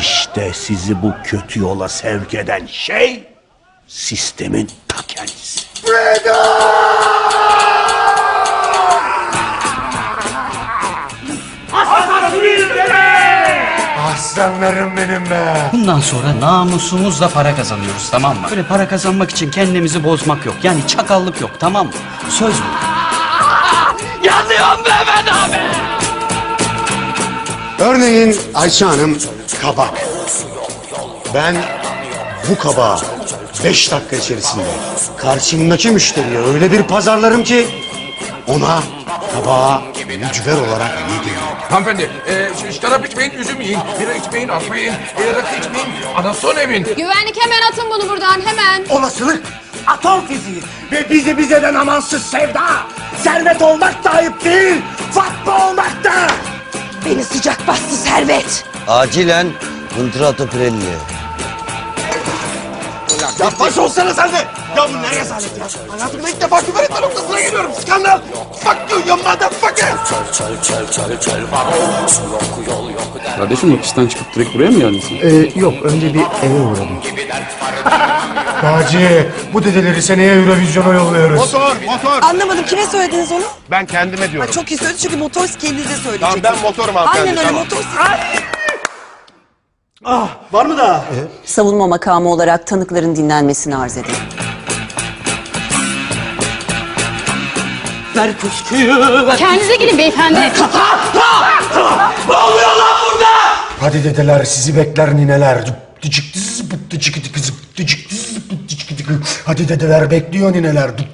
İşte sizi bu kötü yola sevk eden şey sistemin ta kendisi. Aslanlarım benim be. Bundan sonra namusumuzla para kazanıyoruz tamam mı? Böyle para kazanmak için kendimizi bozmak yok. Yani çakallık yok tamam mı? Söz mü? Yanıyorum Mehmet abi! Örneğin Ayça Hanım kabak. Ben bu kabağı beş dakika içerisinde karşımdaki müşteriye öyle bir pazarlarım ki ona kabağı mücver olarak yediririm. Hanımefendi, e, şarap içmeyin, üzüm yiyin. Bira içmeyin, atmayın. E, rakı içmeyin, anason emin. Güvenlik hemen atın bunu buradan hemen. Olasılık, atom fiziği ve bizi bize eden amansız sevda. Servet olmak da ayıp değil, fatma olmak da. Beni sıcak bastı servet. Acilen Mıntıratı Pirelli. Ya baş olsana sen de. Ya bu ne rezalet ya. Hayatımda ilk defa küfür etme noktasına geliyorum. Skandal. Fuck you, you motherfucker. Kardeşim bak işten çıkıp direkt buraya mı geldin sen? Naci bu dedeleri seneye Eurovizyon'a yolluyoruz. Motor, motor. Anlamadım kime söylediniz onu? Ben kendime diyorum. Çok iyi söylediniz çünkü motor kendinize söyleyeceksiniz. Tamam ben motorum hanımefendi. Aynen öyle tamam. motor Var mı daha? Savunma makamı olarak tanıkların dinlenmesini arz ederim. Ver püsküyü ver. Kendinize gelin beyefendi. Hadi dedeler sizi bekler nineler. Dıcık dız, bıt dıcık dıkı zıp dıcık dız, bıt dıcık dıkı. Hadi dedeler bekliyor nineler. Dıp